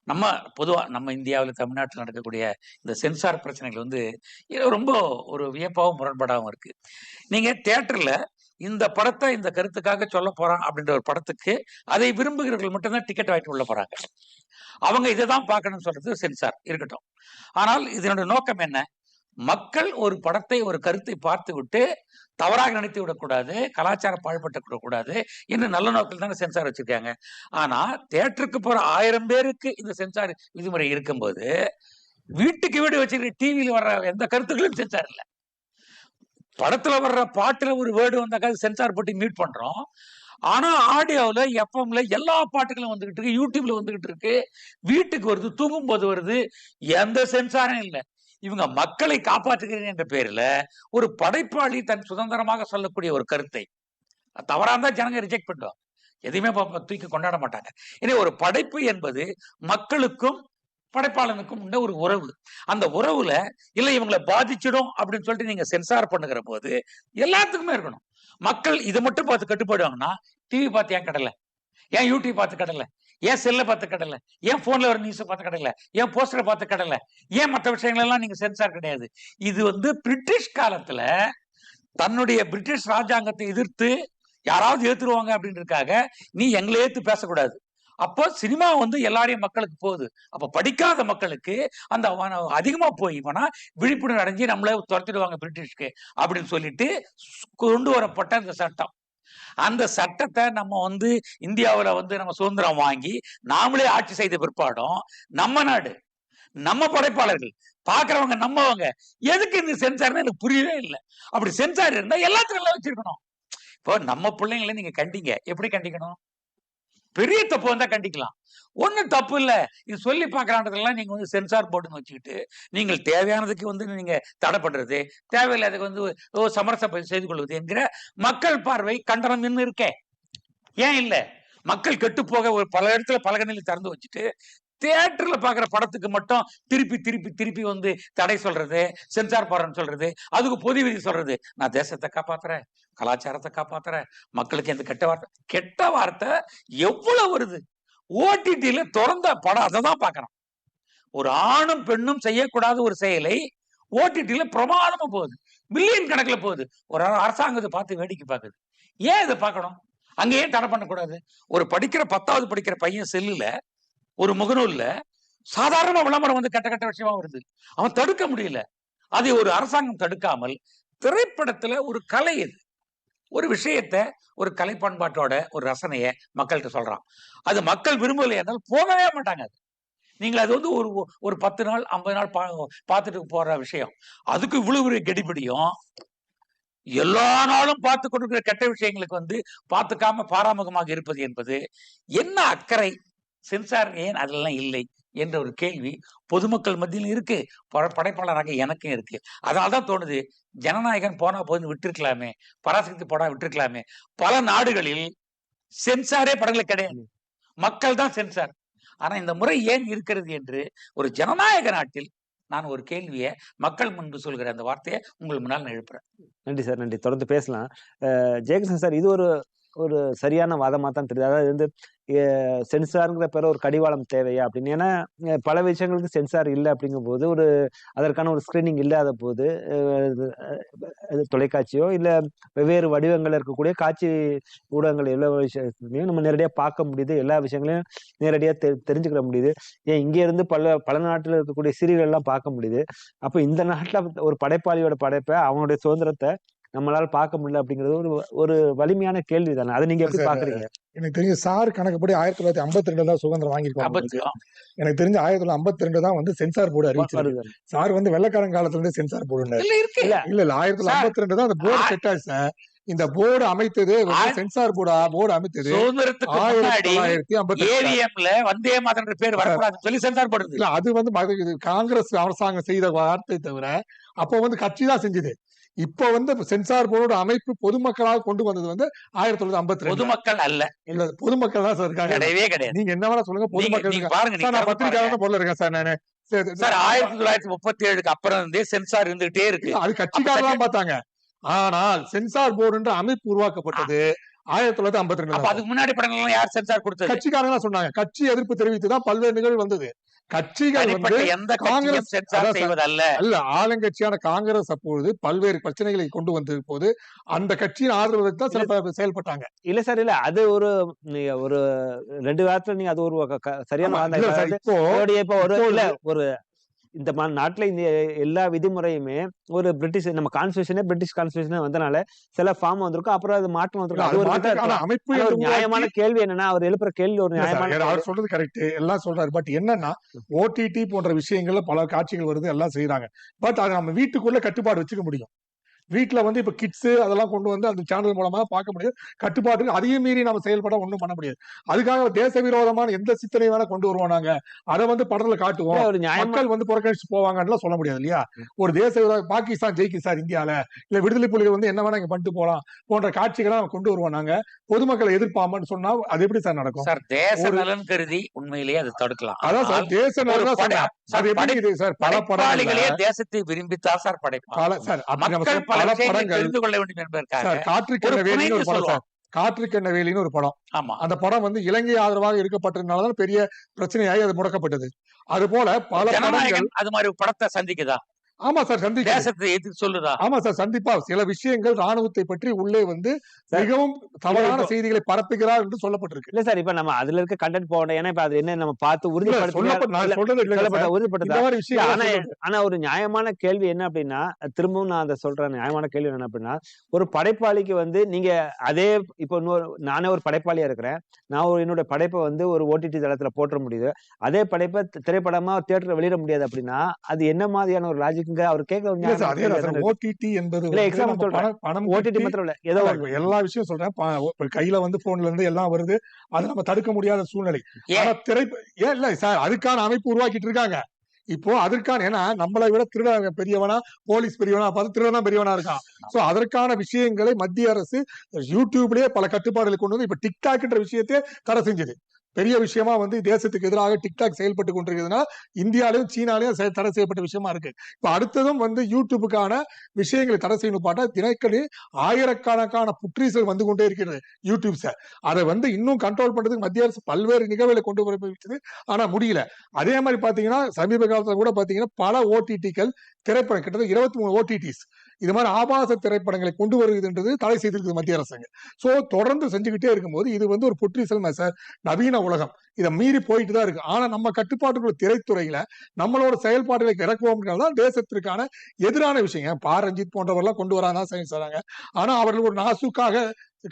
நம்ம பொதுவா நம்ம இந்தியாவில் தமிழ்நாட்டில் நடக்கக்கூடிய இந்த சென்சார் பிரச்சனைகள் வந்து ரொம்ப ஒரு வியப்பாகவும் முரண்பாடாகவும் இருக்கு. நீங்க தியேட்டர்ல இந்த படத்தை இந்த கருத்துக்காக சொல்ல போறான் அப்படின்ற ஒரு படத்துக்கு அதை விரும்புகிறவர்கள் மட்டும்தான் டிக்கெட் வாங்கிட்டு உள்ள போறாங்க. அவங்க இதை தான் பார்க்கணும்னு சொல்றது சென்சார் இருக்கட்டும். ஆனால் இதனுடைய நோக்கம் என்ன? மக்கள் ஒரு படத்தை ஒரு கருத்தை பார்த்து விட்டு தவறாக நினைத்து விடக்கூடாது கலாச்சாரம் பாழ்பட்டு கூடாது என்று நல்ல நோக்கில் தானே சென்சார் வச்சிருக்காங்க. ஆனா தேட்டருக்கு போற ஆயிரம் பேருக்கு இந்த சென்சார் விதிமுறை இருக்கும்போது வீட்டுக்கு வீடு வச்சிருக்க டிவியில் வர்ற எந்த கருத்துக்களும் சென்சார் இல்லை. படத்துல வர்ற பாட்டுல ஒரு வேர்டு வந்தாக்கா சென்சார் போட்டு மியூட் பண்றோம். ஆனா ஆடியோவில் எஃப்எம்ல எல்லா பாட்டுகளும் வந்துகிட்டு இருக்கு யூடியூப்ல வந்துகிட்டு இருக்கு. வீட்டுக்கு வருது தூங்கும் போது வருது எந்த சென்சாரும் இல்லை. இவங்க மக்களை காப்பாற்றுகிறேன் என்ற பேர்ல ஒரு படைப்பாளி தன் சுதந்திரமாக சொல்லக்கூடிய ஒரு கருத்தை. தவறா இருந்தா ஜனங்க ரிஜெக்ட் பண்ணுவாங்க எதையுமே தூக்கி கொண்டாட மாட்டாங்க. இனி ஒரு படைப்பு என்பது மக்களுக்கும் படைப்பாளனுக்கும் உள்ள ஒரு உறவு. அந்த உறவுல இல்ல இவங்களை பாதிச்சிடும் அப்படின்னு சொல்லிட்டு நீங்க சென்சார் பண்ணுகிற போது எல்லாத்துக்குமே இருக்கணும். மக்கள் இதை மட்டும் பார்த்து கட்டுப்படுவாங்கன்னா டிவி பார்த்து ஏன் கடலை? ஏன் யூடியூப் பார்த்து கடலை? ஏன் செல்லை பார்த்து கடல ஏன் போன்ல ஒரு நியூஸ் பார்த்து கடல ஏன் போஸ்டரை பார்த்து கடல. ஏன் மற்ற விஷயங்கள் எல்லாம் நீங்க சென்சார் கிடையாது? இது வந்து பிரிட்டிஷ் காலத்துல தன்னுடைய பிரிட்டிஷ் ராஜாங்கத்தை எதிர்த்து யாராவது ஏத்துருவாங்க அப்படின்றதுக்காக நீ எங்களை ஏத்து பேசக்கூடாது. அப்போ சினிமா வந்து எல்லாரையும் மக்களுக்கு போகுது. அப்ப படிக்காத மக்களுக்கு அந்த அதிகமா போய் போனா விழிப்புணர்வு அடைஞ்சு நம்மள துரத்திடுவாங்க பிரிட்டிஷ்க்கு அப்படின்னு சொல்லிட்டு கொண்டு வரப்பட்ட அந்த சட்டம். அந்த சட்டத்தை நம்ம வந்து இந்தியாவுல வந்து நம்ம சுதந்திரம் வாங்கி நாமளே ஆட்சி செய்த பிற்பாடும் நம்ம நாடு நம்ம படைப்பாளர்கள் பாக்குறவங்க நம்மவங்க எதுக்கு இந்த சென்சார்னு எனக்கு புரியவே இல்லை. அப்படி சென்சார் இருந்தா எல்லாத்துக்கும் எல்லாம் வச்சிருக்கணும். இப்போ நம்ம பிள்ளைங்களை நீங்க கண்டிங்க. எப்படி கண்டிக்கணும்? பெரிய தப்பு வந்தா கண்டிக்கலாம். ஒண்ணும் தப்பு இல்ல. இது சொல்லி பாக்குறான்றதெல்லாம் நீங்க வந்து சென்சார் போர்டுன்னு வச்சுக்கிட்டு நீங்கள் தேவையானதுக்கு வந்து நீங்க தடை பண்றது தேவையில்லாததுக்கு வந்து ஓ சமரசம் செய்து கொள்வது என்கிற மக்கள் பார்வை கண்டனம் இன்னும் இருக்கேன் ஏன் இல்ல? மக்கள் கெட்டு போக ஒரு பல இடத்துல பலகணில திறந்து வச்சுட்டு தியேட்டர்ல பாக்குற படத்துக்கு மட்டும் திருப்பி திருப்பி திருப்பி வந்து தடை சொல்றது சென்சார் போறேன்னு சொல்றது அதுக்கு பொது விதி சொல்றது. நான் தேசத்தை காப்பாத்துறேன் கலாச்சாரத்தை காப்பாத்துறேன் மக்களுக்கு எந்த கெட்ட வார்த்தை கெட்ட வார்த்தை எவ்வளவு வருது? ஓடிடியில திறந்த படம் அதை தான் பார்க்கணும் ஒரு ஆணும் பெண்ணும் செய்யக்கூடாத ஒரு செயலை ஓடிடியில பிரமாதமா போகுது. மில்லியன் கணக்குல போகுது. ஒரு அரசாங்கத்தை பார்த்து வேடிக்கை பார்க்குது. ஏன் இதை பார்க்கணும்? அங்கேயே தடை பண்ணக்கூடாது. ஒரு படிக்கிற பத்தாவது படிக்கிற பையன் செல்லுல ஒரு முகநூல்ல சாதாரண விளம்பரம் வந்து கெட்ட கெட்ட விஷயமா வருது. அவன் தடுக்க முடியல. அதை ஒரு அரசாங்கம் தடுக்காமல் திரைப்படத்துல ஒரு கலை இது. ஒரு விஷயத்த ஒரு கலை பண்பாட்டோட ஒரு ரசனைய மக்கள்கிட்ட சொல்றான். அது மக்கள் விரும்பலை என்றால் போகவே மாட்டாங்க அது. நீங்கள் அது வந்து ஒரு ஒரு பத்து நாள் ஐம்பது நாள் பா பார்த்துட்டு போற விஷயம். அதுக்கு இவ்வளவு ஒரு கெடிபிடியும் எல்லா நாளும் பார்த்து கொண்டிருக்கிற கெட்ட விஷயங்களுக்கு வந்து பார்த்துக்காம பாராமுகமாக இருப்பது என்பது என்ன அக்கறை? சென்சார் ஏன் அதெல்லாம் இல்லை என்ற ஒரு கேள்வி பொதுமக்கள் மத்தியில் இருக்கு. படைப்பாளராக எனக்கும் இருக்கு. அதனால்தான் தோணுது ஜனநாயகன் போனா போது விட்டுருக்கலாமே பராசக்தி போனா விட்டுருக்கலாமே. பல நாடுகளில் சென்சாரே படங்களை கிடையாது. மக்கள் தான் சென்சார். ஆனா இந்த முறை ஏன் இருக்கிறது என்று ஒரு ஜனநாயக நாட்டில் நான் ஒரு கேள்வியை மக்கள் முன்பு சொல்கிற அந்த வார்த்தையை உங்கள் முன்னால் நான் எழுப்புறேன். நன்றி சார் நன்றி. தொடர்ந்து பேசலாம். ஜெயகிருஷ்ணன் சார் இது ஒரு ஒரு சரியான வாதமாக தான் தெரியுது. அதாவது வந்து சென்சாருங்கிற பேர ஒரு கடிவாளம் தேவையா அப்படின்னு. ஏன்னா பல விஷயங்களுக்கு சென்சார் இல்லை அப்படிங்கும் போது ஒரு அதற்கான ஒரு ஸ்கிரீனிங் இல்லாத போது தொலைக்காட்சியோ இல்லை வெவ்வேறு வடிவங்கள் இருக்கக்கூடிய காட்சி ஊடகங்கள் எல்லா விஷயத்தையும் நம்ம நேரடியாக பார்க்க முடியுது. எல்லா விஷயங்களையும் நேரடியாக தெ தெரிஞ்சுக்கிற முடியுது. ஏன் இங்கே இருந்து பல பல நாட்டில் இருக்கக்கூடிய சீரியல் எல்லாம் பார்க்க முடியுது. அப்போ இந்த நாட்டில் ஒரு படைப்பாளியோட படைப்பை அவனுடைய சுதந்திரத்தை நம்மளால பார்க்க முடியல அப்படிங்கிறது ஒரு ஒரு வலிமையான கேள்வி தானே. அதை நீங்க எப்படி பாக்குறீங்க எனக்கு தெரிஞ்ச சார் கணக்குப்படி ஆயிரத்தி தொள்ளாயிரத்தி ஐம்பத்தி ரெண்டு தான் சுதந்திரம் வாங்கியிருக்காங்க எனக்கு தெரிஞ்ச ஆயிரத்தி தொள்ளாயிரத்தி ஐம்பத்தி ரெண்டு தான் வந்து சென்சார் போர்டு அறிவிச்சிருக்கு. சார் வந்து வெள்ளக்காரன் காலத்துல இருந்து சென்சார் போர்டு இல்ல இல்ல. ஆயிரத்தி தொள்ளாயிரத்தி ஐம்பத்தி ரெண்டு தான் அந்த போர்டு செட் ஆச்சு. இந்த போர்டு அமைத்தது சென்சார் போர்டு போர்டு அமைத்தது ஏவிஎம்ல வந்தே மாதன்ற பேர் வரக்கூடாதுன்னு சொல்லி சென்சார் போடுது இல்ல அது வந்து காங்கிரஸ் அரசாங்கம் செய்த வார்த்தை தவிர அப்போ வந்து கட்சி தான் செஞ்சது. இப்ப வந்து சென்சார் போர்டோட அமைப்பு பொதுமக்களாக கொண்டு வந்தது வந்து ஆயிரத்தி தொள்ளாயிரத்தி ஐம்பத்தி பொதுமக்கள் அல்ல. இல்ல பொதுமக்கள் தான் சார் இருக்காங்க. கிடையவே கிடையாது. நீங்க என்ன வேணா சொல்லுங்க பொதுமக்கள். பாருங்க நான். பத்திரிக்கையாளர் பொருள் இருக்கேன் சார் நானு. சரி, ஆயிரத்தி தொள்ளாயிரத்தி முப்பத்தி ஏழுக்கு அப்புறம் இருந்தே சென்சார் இருந்துகிட்டே இருக்கு. அது கட்சிக்காரலாம் பார்த்தாங்க. ஆனால் சென்சார் போர்டு என்ற அமைப்பு உருவாக்கப்பட்டது ஆயிரத்தி தொள்ளாயிரத்தி ஐம்பத்தி ரெண்டு அதுக்கு முன்னாடி படங்கள்லாம் யார் சென்சார் கொடுத்தது? கட்சிக்காரங்க சொன்னாங்க. கட்சி எதிர்ப்பு தெரிவித்து தான் பல்வேறு நிகழ்வு வந்தது. கட்சிகள் வந்து எந்த காங்கிரஸ். செய்வதல்ல. அல்ல ஆளுங்கட்சியான காங்கிரஸ் அப்பொழுது பல்வேறு பிரச்சனைகளை கொண்டு வந்த போது அந்த கட்சியின் ஆதரவு தான் சில செயல்பட்டாங்க. இல்ல சார் இல்ல. அது ஒரு ஒரு ரெண்டு வாரத்துல நீங்க அது ஒரு சரியான இப்ப ஒரு இல்ல ஒரு இந்த நாட்டுல இந்த எல்லா விதிமுறையுமே ஒரு பிரிட்டிஷ் நம்ம கான்ஸ்டியூஷனே பிரிட்டிஷ் கான்ஸ்டியூஷனே வந்தனால சில ஃபார்ம் வந்திருக்கும். அப்புறம் அது மாற்றம் வந்திருக்கும். அமைப்பு ஒரு நியாயமான கேள்வி என்னன்னா அவர் எழுப்புற கேள்வி ஒரு நியாயமான. அவர் சொல்றது கரெக்ட் எல்லாம் சொல்றாரு. பட் என்னன்னா ஓடிடி போன்ற விஷயங்கள்ல பல காட்சிகள் வருது. எல்லாம் செய்யறாங்க பட் அதை நம்ம வீட்டுக்குள்ள கட்டுப்பாடு வச்சுக்க முடியும். வீட்டுல வந்து இப்ப கிட்ஸ் அதெல்லாம் கொண்டு வந்து அந்த சேனல் மூலமா பார்க்க முடியும் கட்டுப்பாடு அதையும் மீறி நம்ம செயல்பட ஒண்ணும் பண்ண முடியாது. அதுக்காக தேச விரோதமான எந்த சித்தனை வேணா கொண்டு வருவோம் நாங்க. அதை வந்து படத்துல காட்டுவோம். மக்கள் வந்து புறக்கணிச்சு போவாங்கன்னு சொல்ல முடியாது இல்லையா? ஒரு தேச விரோத பாகிஸ்தான் ஜெயிக்கு சார் இந்தியால. இல்ல விடுதலை புலிகள் வந்து என்ன வேணா இங்க பண்ணிட்டு போலாம் போன்ற காட்சிகளை நம்ம கொண்டு வருவோம் நாங்க. பொதுமக்களை எதிர்ப்பாமன்னு சொன்னா அது எப்படி சார் நடக்கும்? சார் தேச நலன் கருதி உண்மையிலேயே அதை தடுக்கலாம். அதான் சார் தேச சொன்னேன் சார், எப்படி சார்? பல படைப்பாளிகளே தேசத்தை விரும்பித்தான் சார் படைப்பாங்க பல சார் மக்கள் பல படங்கள். தெரிந்து கொள்ள வேண்டும் என்பதற்காக ஒரு வேலின்னு ஒரு படம் சார். காற்றுக்கெண்ண வேலின்னு ஒரு படம். ஆமா. அந்த படம் வந்து இலங்கை ஆதரவாக இருக்கப்பட்டதுனாலதான் பெரிய பிரச்சனையாகி அது முடக்கப்பட்டது. அது போல பல படங்கள் அது மாதிரி படத்தை சந்திக்குதா? ஆமா சார் சந்திக்க சொல்லுதா ஆமா சார் சந்திப்பா. சில விஷயங்கள் ராணுவத்தை பற்றி உள்ளே வந்து மிகவும் தவறான செய்திகளை பரப்புகிறார் என்று சொல்லப்பட்டிருக்கு. இல்ல சார் இப்ப நம்ம அதுல இருக்க கண்டென்ட் போகணும் ஏன்னா இப்ப அது என்ன நம்ம பார்த்து உறுதிப்படுத்த ஆனா ஒரு நியாயமான கேள்வி என்ன அப்படின்னா திரும்பவும் நான் அதை சொல்றேன். நியாயமான கேள்வி என்ன அப்படின்னா ஒரு படைப்பாளிக்கு வந்து நீங்க அதே இப்போ இன்னொரு நானே ஒரு படைப்பாளியா இருக்கிறேன். நான் ஒரு என்னோட படைப்பை வந்து ஒரு ஓடிடி தளத்துல போட்டுற முடியுது. அதே படைப்பை திரைப்படமா தியேட்டர்ல வெளியிட முடியாது அப்படின்னா அது என்ன மாதிரியான ஒரு லாஜிக்குங்க அவர் கேட்க ஒரு இல்ல சார் நியாயமான அதே கேள்வி தான் சார் தானே இருக்கு. ஓடிடி என்பது இல்ல, வந்து example நம்ம சொல்றேன். பணம் பணம் ஓடிடி கட்டி- மாத்திரம் இல்ல ஏதோ அதான் இப்ப எல்லா விஷயம் சொல்றேன். கையில வந்து போன்ல இருந்து எல்லாம் வருது. அது நம்ம தடுக்க முடியாத சூழ்நிலை. திரை ஏன் இல்ல சார் அதுக்கான அமைப்பு உருவாக்கிட்டு இருக்காங்க. இப்போ அதற்கான ஏன்னா நம்மளை விட திருட பெரியவனா போலீஸ் பெரியவனா பார்த்து திருடன் பெரியவனா இருக்கான். சோ அதற்கான விஷயங்களை மத்திய அரசு யூடியூப்லயே பல கட்டுப்பாடுகளை கொண்டு வந்து இப்ப டிக்டாக்ன்ற விஷயத்தையே தடை செஞ்சது. பெரிய விஷயமா வந்து தேசத்துக்கு எதிராக டிக்டாக் செயல்பட்டு கொண்டிருக்கிறதுனா இந்தியாலையும் சீனாலையும் தடை செய்யப்பட்ட விஷயமா இருக்கு. இப்ப அடுத்ததும் வந்து யூடியூபுக்கான விஷயங்களை தடை செய்யணும் பார்த்தா தினக்கடி ஆயிரக்கணக்கான புற்றீசல் வந்து கொண்டே இருக்கிறது யூடியூப்ஸ அதை வந்து இன்னும் கண்ட்ரோல் பண்றதுக்கு மத்திய அரசு பல்வேறு நிகழ்வுகளை கொண்டு வர வச்சது ஆனா முடியல. அதே மாதிரி பாத்தீங்கன்னா சமீப காலத்துல கூட பாத்தீங்கன்னா பல ஓடிடிக்கள் திரைப்படம் கிட்டத்தட்ட இருபத்தி மூணு ஓடிடிஸ் இது மாதிரி ஆபாச திரைப்படங்களை கொண்டு வருகிறதுன்றது தடை செய்திருக்குது மத்திய அரசாங்க சோ தொடர்ந்து செஞ்சுக்கிட்டே இருக்கும்போது இது வந்து ஒரு புற்றீசல் சார் நவீன உலகம். இதை மீறி போயிட்டு தான் இருக்கு. ஆனா நம்ம கட்டுப்பாட்டுக்குள்ள திரைத்துறையில நம்மளோட செயல்பாடுகளை இறக்குவோம்னால தான் தேசத்திற்கான எதிரான விஷயம். பா. ரஞ்சித் போன்றவரெல்லாம் கொண்டு வராதான் செய்றாங்க ஆனா அவர்கள் ஒரு நாசுக்காக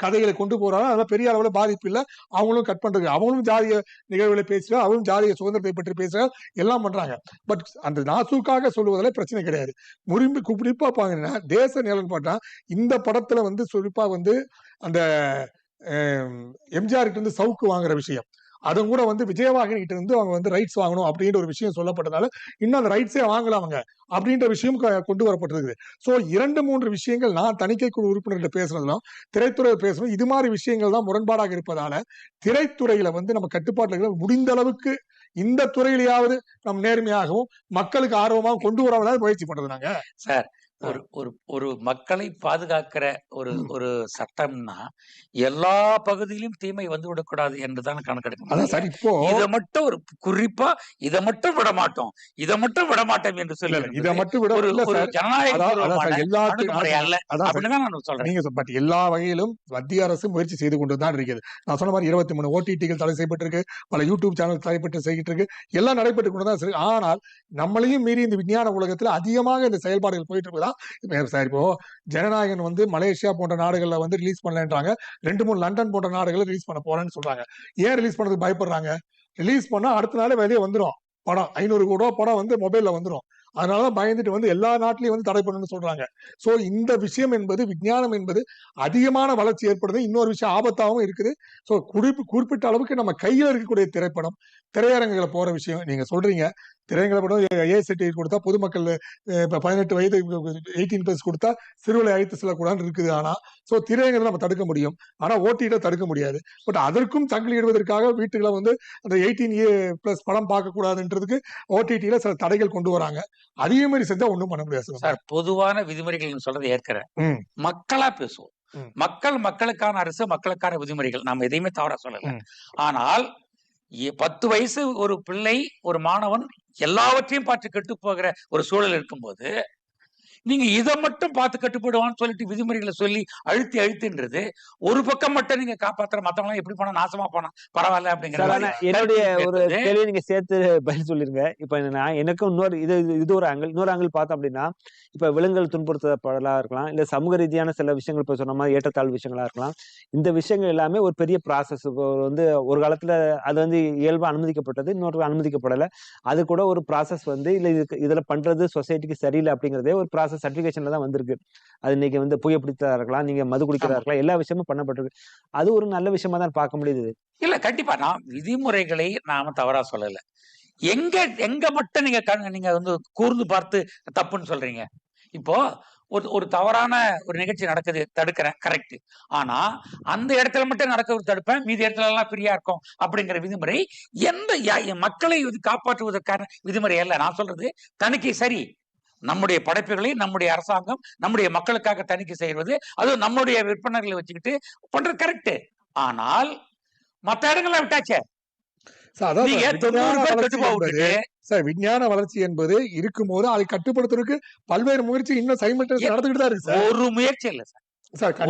கதைகளை கொண்டு போறாங்க. அதெல்லாம் பெரிய அளவில் பாதிப்பு இல்லை. அவங்களும் கட் பண்றது அவங்களும் ஜாதிய நிகழ்வுகளை பேசுறாங்க அவங்களும் ஜாதிய சுதந்திரத்தை பற்றி பேசுறாங்க எல்லாம் பண்றாங்க. பட் அந்த நாசுக்காக சொல்லுவதில் பிரச்சனை கிடையாது. முறிம்பு குறிப்பா பாங்கன்னா தேச நிலம் பார்த்தா இந்த படத்துல வந்து குறிப்பா வந்து அந்த எம்ஜிஆர்கிட்ட இருந்து சவுக்கு வாங்குற விஷயம். அதுவும் கூட வந்து விஜயவாகினி கிட்ட இருந்து அவங்க வந்து ரைட்ஸ் வாங்கணும் அப்படின்ற ஒரு விஷயம் சொல்லப்பட்டதால இன்னும் அந்த ரைட்ஸே வாங்கல அவங்க அப்படின்ற விஷயம் கொண்டு வரப்பட்டிருக்குது. சோ இரண்டு மூன்று விஷயங்கள் நான் தணிக்கை குழு உறுப்பினர்கிட்ட பேசுறதுலாம் திரைத்துறை பேசணும் இது மாதிரி விஷயங்கள் தான் முரண்பாடாக இருப்பதால திரைத்துறையில வந்து நம்ம கட்டுப்பாட்டில் இருக்கிற முடிந்த அளவுக்கு இந்த துறையிலேயாவது நம் நேர்மையாகவும் மக்களுக்கு ஆர்வமாகவும் கொண்டு வரவங்களாவது முயற்சி பண்றது நாங்க சார் ஒரு ஒரு ஒரு மக்களை பாதுகாக்கிற ஒரு. ஒரு சட்டம்னா எல்லா பகுதியிலும் தீமை வந்து விடக்கூடாது என்றுதான் கணக்கெடுக்க அதான் சார் இப்போ இதை மட்டும் ஒரு குறிப்பா இதை மட்டும் விட மாட்டோம். இதை மட்டும் விட மாட்டோம் என்று சொல்லி இதை மட்டும் விட ஒரு ஜனநாயக எல்லா வகையிலும் மத்திய அரசு முயற்சி செய்து கொண்டு தான் இருக்கிறது. நான் சொன்ன மாதிரி இருபத்தி மூணு ஓடிடிகள் தடை செய்யப்பட்டிருக்கு. பல யூடியூப் சேனல் தடைப்பட்டு செய்யிட்டு இருக்கு எல்லாம் நடைபெற்று கொண்டு தான் இருக்கு ஆனால் நம்மளையும் மீறி இந்த விஞ்ஞான உலகத்துல அதிகமாக இந்த செயல்பாடுகள் போயிட்டு இருக்குதா? இப்போ சார் இப்போ ஜனநாயகன் வந்து மலேசியா போன்ற நாடுகளில் வந்து ரிலீஸ் பண்ணலன்றாங்க. ரெண்டு மூணு லண்டன் போன்ற நாடுகளை ரிலீஸ் பண்ண போறேன்னு சொல்றாங்க. ஏன் ரிலீஸ் பண்ணதுக்கு பயப்படுறாங்க? ரிலீஸ் பண்ணா அடுத்த நாளே வெளியே வந்துடும் படம் ஐநூறு கோடி ரூபா படம் வந்து மொபைல்ல வந்துடும் அதனாலதான் பயந்துட்டு வந்து எல்லா நாட்டிலையும் வந்து தடை பண்ணணும்னு சொல்றாங்க. சோ இந்த விஷயம் என்பது விஞ்ஞானம் என்பது அதிகமான வளர்ச்சி ஏற்படுது. இன்னொரு விஷயம் ஆபத்தாகவும் இருக்குது. ஸோ குறிப்பு குறிப்பிட்ட அளவுக்கு நம்ம கையில் இருக்கக்கூடிய திரைப்படம் திரையரங்குகளை போற விஷயம். நீங்க சொல்றீங்க. திரையரங்குல படம் ஏ சர்டிஃபிகேட் கொடுத்தா பொதுமக்கள் பதினெட்டு வயது எயிட்டீன் பிளஸ் கொடுத்தா சிறுவலை அழைத்து செல்லக்கூடாதுன்னு இருக்குது ஆனா ஸோ திரையரங்களை நம்ம தடுக்க முடியும். ஆனா ஓட்டிகிட்ட தடுக்க முடியாது. பட் அதற்கும் தங்களிடுவதற்காக வீட்டுகளை வந்து அந்த எயிட்டீன் ஏ பிளஸ் படம் பார்க்க கூடாதுன்றதுக்கு ஓடிடியில சில தடைகள் கொண்டு வராங்க. அதே மாதிரி செஞ்சா ஒண்ணும் பண்ண முடியாது சார். பொதுவான விதிமுறைகள் சொல்றதை ஏற்கிறேன். மக்களா பேசுவோம். மக்கள் மக்களுக்கான அரசு மக்களுக்கான விதிமுறைகள். நாம் எதையுமே தவறா சொல்லல. ஆனால் பத்து வயசு ஒரு பிள்ளை ஒரு மாணவன் எல்லாவற்றையும் பார்த்து கெட்டு போகிற ஒரு சூழல் இருக்கும்போது நீங்க இதை மட்டும் பார்த்து கட்டுப்படுவான்னு சொல்லிட்டு விதிமுறைகளை சொல்லி அழுத்தி அழுத்தின்றது ஒரு பக்கம் மட்டும் நீங்க காப்பாத்துற மத்தவங்க எப்படி போனா நாசமா போனா பரவாயில்ல அப்படிங்கிற என்னுடைய ஒரு. கேள்வி நீங்க சேர்த்து பதில் சொல்லிருங்க. இப்ப நான் எனக்கும் இன்னொரு இது இது- ஒரு ஆங்கிள் இன்னொரு ஆங்கிள் பார்த்தோம் அப்படின்னா இப்ப விலங்குகள் துன்புறுத்தப்படலா இருக்கலாம் இல்ல சமூக ரீதியான சில விஷயங்கள் இப்ப சொன்ன மாதிரி ஏற்றத்தாழ்வு விஷயங்களா இருக்கலாம். இந்த விஷயங்கள் எல்லாமே ஒரு பெரிய ப்ராசஸ் வந்து ஒரு காலத்துல அது வந்து இயல்பா அனுமதிக்கப்பட்டது இன்னொரு அனுமதிக்கப்படல. அது கூட ஒரு ப்ராசஸ் வந்து இல்ல இதுக்கு இதுல பண்றது சொசைட்டிக்கு சரியில்லை அப்படிங்கறதே ஒரு ப்ராசஸ் சர்டிபிகேஷன்ல தான் வந்திருக்கு. அது இன்னைக்கு வந்து புகைப்பிடித்தா இருக்கலாம் நீங்க மது குடிக்கிறதா. இருக்கலாம் எல்லா விஷயமும் பண்ணப்பட்டிருக்கு. அது ஒரு நல்ல விஷயமா தான் பார்க்க முடியுது. இல்ல கண்டிப்பா நான் விதிமுறைகளை நாம தவறா சொல்லல. எங்க எங்க மட்டும் நீங்க நீங்க வந்து கூர்ந்து பார்த்து தப்புன்னு சொல்றீங்க. இப்போ ஒரு ஒரு தவறான ஒரு நிகழ்ச்சி நடக்குது தடுக்கிறேன் கரெக்ட் ஆனா அந்த இடத்துல மட்டும் நடக்கிறது தடுப்பேன் மீதி இடத்துல எல்லாம் ஃப்ரீயா இருக்கும் அப்படிங்கிற விதிமுறை எந்த மக்களை இது காப்பாற்றுவதற்கான விதிமுறை அல்ல. நான் சொல்றது தணிக்கை சரி நம்முடைய படைப்புகளை நம்முடைய அரசாங்கம் நம்முடைய மக்களுக்காக தணிக்கை செய்வது அதுவும் நம்முடைய விற்பனர்களை வச்சுக்கிட்டு பண்றது கரெக்ட் ஆனால் மத்த இடங்கள்ல விட்டாச்சே. விஞ்ஞான வளர்ச்சி என்பது இருக்கும்போது அதை கட்டுப்படுத்துறதுக்கு பல்வேறு முயற்சி இன்னும் நடந்துகிட்டு தான் இருக்கு ஒரு முயற்சி இல்ல சார்.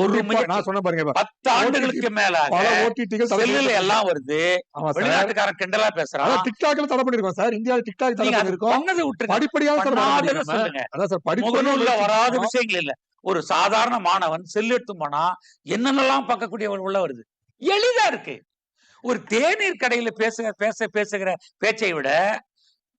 ஒரு. நான் சொன்ன பாருங்க பத்து ஆண்டுகளுக்கு மேலாக பல ஓடிடிகள் செல்லுல. எல்லாம் வருது. வெளிநாட்டுக்காரன் கிண்டலா பேசுறான். டிக்டாக்ல தடை பண்ணிருக்கோம் சார். இந்தியாவில் டிக்டாக் தடை பண்ணிருக்கோம் பண்ணதை படிப்படியாக. சொல்லுங்க. அதான் சார் முயற்சி வராத. விஷயங்கள் இல்ல. ஒரு சாதாரண மாணவன் செல் எடுத்து போனா என்னென்னலாம் பார்க்கக்கூடிய உள்ள வருது? எளிதா இருக்கு. ஒரு தேநீர் கடையில பேச பேச பேசுகிற பேச்சை விட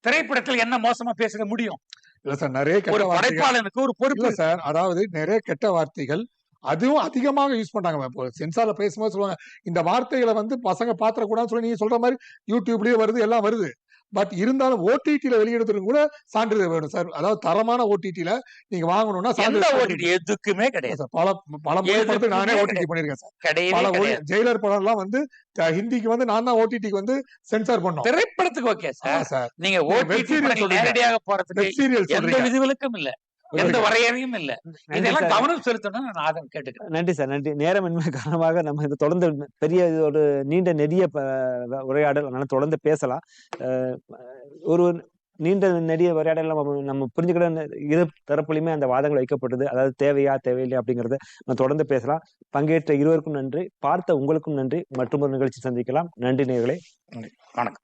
திரைப்படத்தில் என்ன மோசமா பேச முடியும்? இல்ல சார் நிறைய ஒரு படைப்பாளனுக்கு ஒரு பொறுப்பு சார். அதாவது நிறைய கெட்ட வார்த்தைகள் அதுவும் அதிகமாக யூஸ் பண்றாங்க. இப்போ சென்சார்ல பேசும்போது சொல்லுவாங்க இந்த வார்த்தைகளை வந்து பசங்க பாத்திரக்கூடாதுன்னு சொல்லி நீங்க சொல்ற மாதிரி யூடியூப்லயே வருது எல்லாம் வருது. பட் இருந்தாலும் ஓடிடியில வெளியிடுறதுக்கு கூட சான்றிதழ் வேணும் சார் அதாவது தரமான ஓடிடியில நீங்க வாங்கணும்னா சான்றிதழ் ஓடிடி எதுக்குமே கிடையாது. பல பல படத்துக்கு நானே. ஓடிடி பண்ணிருக்கேன் சார் பல ஜெயிலர் படம் எல்லாம் வந்து ஹிந்திக்கு வந்து நான் தான் ஓடிடிக்கு வந்து சென்சார் பண்ணோம். திரைப்படத்துக்கு ஓகே சார் நீங்க ஓடிடி. நேரடியாக போறதுக்கு வெப் சீரியல் எந்த விதிவிலக்கும் இல்ல. எந்த வரையறையும் இல்ல. இதெல்லாம் கவனம் செலுத்தணும்னு நான் கேட்டுக்கிறேன். நன்றி சார். நன்றி. நேரமின்மை காரணமாக நம்ம இது தொடர்ந்து பெரிய ஒரு நீண்ட நெடிய உரையாடல் அதனால தொடர்ந்து பேசலாம். ஒரு நீண்ட நெடிய உரையாடல் நம்ம நம்ம புரிஞ்சுக்கிற இரு தரப்புலையுமே அந்த வாதங்கள் வைக்கப்பட்டது. அதாவது தேவையா தேவையில்லையா அப்படிங்கறத நம்ம தொடர்ந்து பேசலாம். பங்கேற்ற இருவருக்கும் நன்றி. பார்த்த உங்களுக்கும் நன்றி. மற்றும் ஒரு நிகழ்ச்சி சந்திக்கலாம். நன்றி நேயர்களே. வணக்கம்.